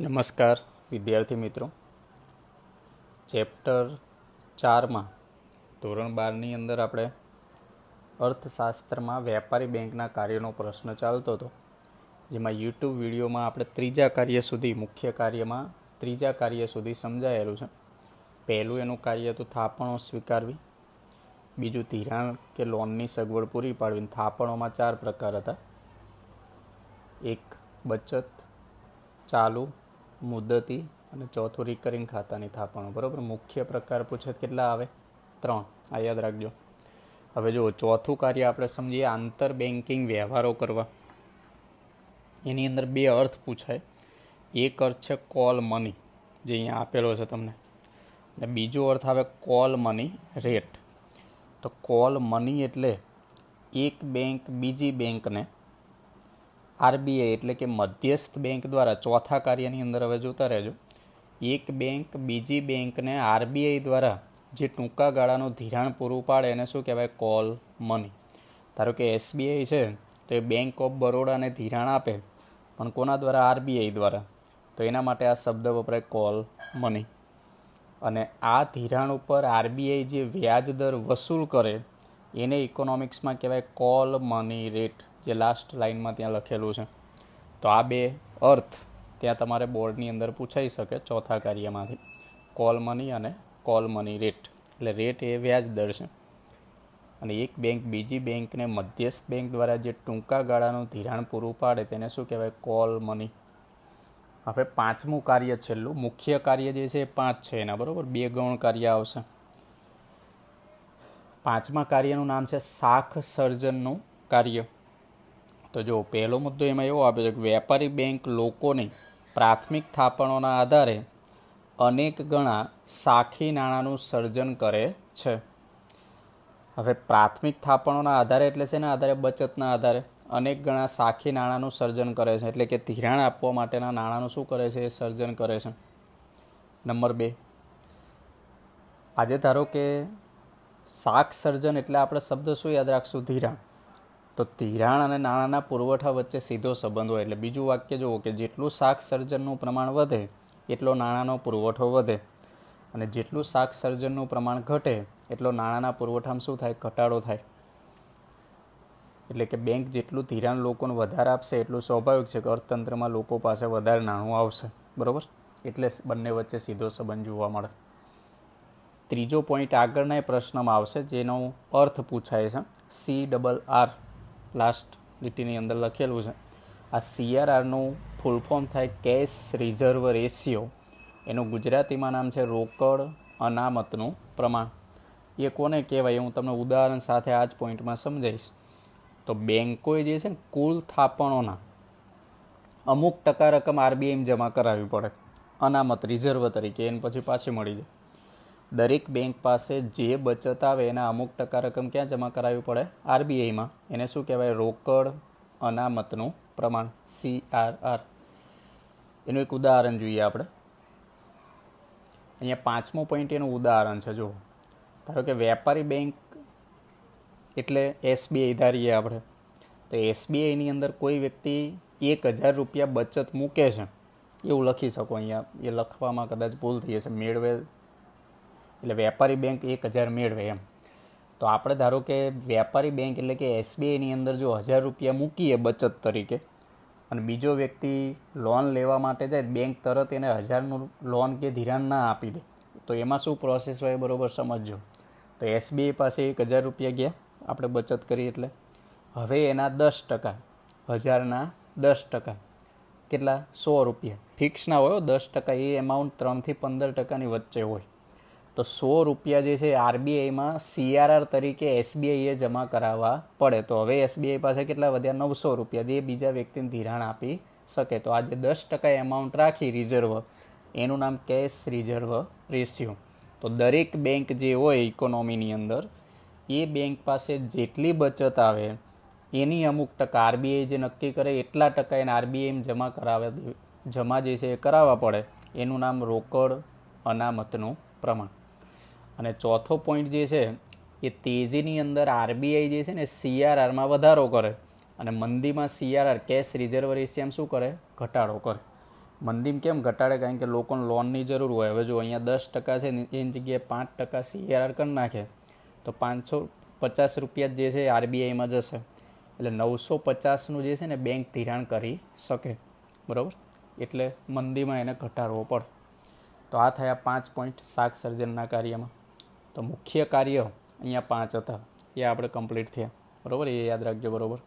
નમસ્કાર, વિદ્યાર્થી મિત્રો. ચેપ્ટર ચારમાં, ધોરણ બારની અંદર આપણે અર્થશાસ્ત્રમાં વેપારી બેંકના કાર્યનો પ્રશ્ન ચાલતો હતો, જેમાં યુટ્યુબ વિડીયોમાં આપણે ત્રીજા કાર્ય સુધી, મુખ્ય કાર્યમાં ત્રીજા કાર્ય સુધી સમજાયેલું છે. પહેલું એનું કાર્ય હતું થાપણો સ્વીકારવી, બીજું ધિરાણ કે લોનની સગવડ પૂરી પાડવી, થાપણોમાં ચાર પ્રકાર હતા. એક બચત, ચાલુ મુદતી અને ચોથું રિકરિંગ ખાતાની થાપણો. બરાબર? મુખ્ય પ્રકાર પૂછે કેટલા આવે? ત્રણ. આ યાદ રાખજો. હવે જુઓ, ચોથું કાર્ય આપણે સમજીએ આંતર બેન્કિંગ વ્યવહારો કરવા. એની અંદર બે અર્થ પૂછાય. એક અર્થ છે કોલ મની જે અહીંયા આપેલો છે તમને. અને બીજો અર્થ આવે કોલ મની રેટ તો કોલ મની એટલે એક બેંક બીજી બેંકને આરબીઆઈ એટલે કે મધ્યસ્થ બેંક દ્વારા ચોથા કાર્યની અંદર હવે જોતા રહેજો. એક બેંક બીજી બેંકને આરબીઆઈ દ્વારા જે ટૂંકા ગાળાનું ધિરાણ પૂરું પાડે એને શું કહેવાય? Call money. ધારો કે એસબીઆઈ છે, તો એ બેંક ઓફ બરોડાને ધિરાણ આપે, પણ કોના દ્વારા? આરબીઆઈ દ્વારા. તો એના માટે આ શબ્દ વપરાય કોલ મની. અને આ ધિરાણ ઉપર આરબીઆઈ જે વ્યાજ દર વસૂલ કરે, એને ઇકોનોમિક્સમાં કહેવાય કોલ મની રેટ. જે લાસ્ટ લાઇનમાં ત્યાં લખેલું છે. તો આ બે અર્થ ત્યાં તમારે બોર્ડની અંદર પૂછાઈ શકે ચોથા કાર્યમાંથી. કોલ મની અને કોલ મની રેટ એટલે રેટ એ વ્યાજ દર છે. અને એક બેંક બીજી બેંકને મધ્યસ્થ બેંક દ્વારા જે ટૂંકા ગાળાનું ધિરાણ પૂરું પાડે તેને શું કહેવાય? કોલ મની હવે પાંચમું કાર્ય છેલ્લું, મુખ્ય કાર્ય જે છે એ પાંચ છે એના, બરાબર? બે ગૌણ કાર્ય આવશે. પાંચમા કાર્યનું નામ છે શાખ સર્જનનું કાર્ય. તો જો પહેલો મુદ્દો એમાં એવો આપ્યો છે કે વેપારી બેંક લોકોની પ્રાથમિક થાપણોના આધારે અનેક ગણા સાખી નાણાંનું સર્જન કરે છે. હવે પ્રાથમિક થાપણોના આધારે એટલે છે ને આધારે? બચતના આધારે. અનેક ગણા સાખી નાણાંનું સર્જન કરે છે. એટલે કે ધિરાણ આપવા માટેના નાણાંનું શું કરે છે? એ સર્જન કરે છે. નંબર બે. આજે ધારો કે શાક સર્જન એટલે આપણે શબ્દ શું યાદ રાખશું? ધિરાણ. તો ધિરાણ અને નાણાંના પુરવઠા વચ્ચે સીધો સંબંધ હોય એટલે બીજું વાક્ય જુઓ કે જેટલું શાક સર્જનનું પ્રમાણ વધે, એટલો નાણાંનો પુરવઠો વધે. અને જેટલું શાક સર્જનનું પ્રમાણ ઘટે, એટલો નાણાંના પુરવઠામાં શું થાય? ઘટાડો થાય. એટલે કે બેંક જેટલું ધિરાણ લોકોને વધારે આપશે, એટલું સ્વાભાવિક છે કે અર્થતંત્રમાં લોકો પાસે વધારે નાણું આવશે. બરાબર? એટલે બંને વચ્ચે સીધો સંબંધ જોવા મળે. ત્રીજો પોઈન્ટ આગળના પ્રશ્નમાં આવશે, જેનો અર્થ પૂછાય છે. સી ડબલ આર લાસ્ટ લીટીની અંદર લખેલું છે. આ સીઆરઆરનું ફૂલ ફોર્મ થાય કેશ રિઝર્વ રેશિયો એનું ગુજરાતીમાં નામ છે રોકડ અનામતનું પ્રમાણ. એ કોને કહેવાય? હું તમને ઉદાહરણ સાથે આ જ પોઈન્ટમાં સમજાવીશ. તો બેન્કોએ જે છે ને, કુલ થાપણોના અમુક ટકા રકમ આરબીઆઈમાં જમા કરાવવી પડે. અનામત રિઝર્વ તરીકે, એને પછી પાછી મળી જાય. દરેક બેંક પાસે જે બચત આવે એના અમુક ટકા રકમ ક્યાં જમા કરાવવી પડે? આરબીઆઈમાં. એને શું કહેવાય? રોકડ અનામતનું પ્રમાણ. સી આર આર એનું એક ઉદાહરણ જોઈએ આપણે. અહીંયા પાંચમો પોઈન્ટ એનું ઉદાહરણ છે જો ધારો કે વેપારી બેંક એટલે એસબીઆઈ ધારીએ આપણે. તો એસબીઆઈની અંદર કોઈ વ્યક્તિ એક હજાર રૂપિયા બચત મૂકે છે. એવું લખી શકો અહીંયા. એ લખવામાં કદાચ ભૂલ થઈ હશે. મેળવે એટલે વેપારી બેંક એક હજાર મેળવે એમ. તો આપણે ધારો કે વેપારી બેંક એટલે કે એસબીઆઈની અંદર જો હજાર રૂપિયા મૂકીએ બચત તરીકે, અને બીજો વ્યક્તિ લોન લેવા માટે જાય બેંક તરત એને હજારનું લોન કે ધિરાણ ના આપી દે, તો એમાં શું પ્રોસેસ હોય બરાબર સમજજો. તો એસબીઆઈ પાસે એક હજાર રૂપિયા ગયા, આપણે બચત કરી એટલે. હવે એના દસ ટકા, હજારના દસ ટકા, કેટલા? સો રૂપિયા. ફિક્સ ના હોય દસ ટકા એ એમાઉન્ટ ત્રણથી પંદર ટકાની વચ્ચે હોય. તો સો રૂપિયા જે છે આરબીઆઈમાં સીઆરઆર તરીકે એસબીઆઈએ જમા કરાવવા પડે. તો હવે એસબીઆઈ પાસે કેટલા વધ્યા? નવસો રૂપિયા. જે બીજા વ્યક્તિને ધિરાણ આપી શકે. તો આજે દસ ટકા એમાઉન્ટ રાખી રિઝર્વ એનું નામ કેશ રિઝર્વ રેશિયો તો દરેક બેંક જે હોય ઇકોનોમીની અંદર, એ બેંક પાસે જેટલી બચત આવે, એની અમુક ટકા આરબીઆઈ જે નક્કી કરે, એટલા ટકા એને આરબીઆઈ જમા કરાવે જમા જે છે એ કરાવવા પડે. એનું નામ રોકડ અનામતનું પ્રમાણ. અને ચોથો પોઈન્ટ જે છે, એ તેજીની અંદર આરબીઆઈ જે છે ને સીઆરઆરમાં વધારો કરે. અને મંદીમાં સીઆરઆર કેશ રિઝર્વ રેશિયામાં શું કરે? ઘટાડો કરે. મંદીમ કેમ ઘટાડે? કારણ કે લોકોને લોનની જરૂર હોય. હવે જો અહીંયા દસ ટકા છે એની જગ્યાએ પાંચ ટકા સીઆરઆર કરી નાખે, તો પાંચસો પચાસ રૂપિયા જે છે આરબીઆઈમાં જશે. એટલે નવસો પચાસનું જે છે ને બેંક ધિરાણ કરી શકે. બરાબર? એટલે મંદીમાં એને ઘટાડવો પડે. તો આ થયા પાંચ પોઈન્ટ શાક સર્જનના કાર્યમાં. તો મુખ્ય કાર્ય અહીંયા પાંચ હતા. એ આપણે કમ્પ્લીટ થયા. બરાબર? એ યાદ રાખજો, બરાબર?